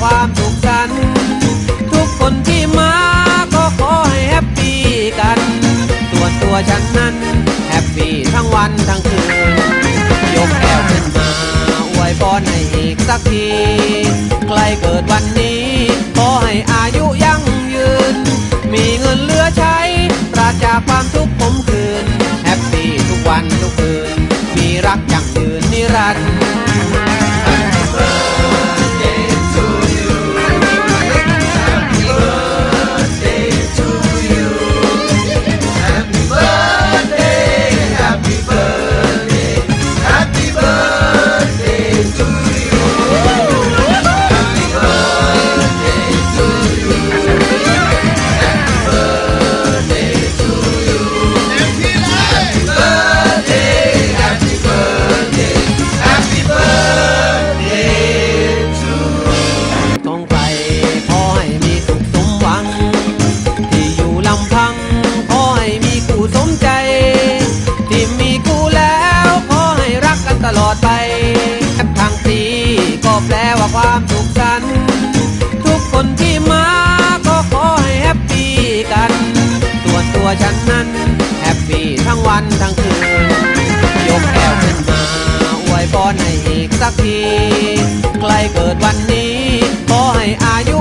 ความสุขสันทุกคนที่มาก็ขอให้แฮปปี้กันส่วตัวฉันนั้นแฮปปี้ทั้งวันทั้งคืนยกแก้วขึ้นมาอวยพรให้อีกสักทีใครเกิดวันนี้ขอให้อายุยั่งยืน มีเงินเหลือใช้ปราศจากความทุกข์ผมคืน แฮปปี้ทุกวันทุกคืน มีรักยั่งยืนนิรันดร์ ความสุขสันทุกคนที่มาก็ขอให้แฮปปี้กัน ตัวตัวฉันนั้นแฮปปี้ทั้งวันทั้งคืน ยกแก้วขึ้นมาอวยพรให้อีกสักที ใกล้เกิดวันนี้ ขอให้อายุ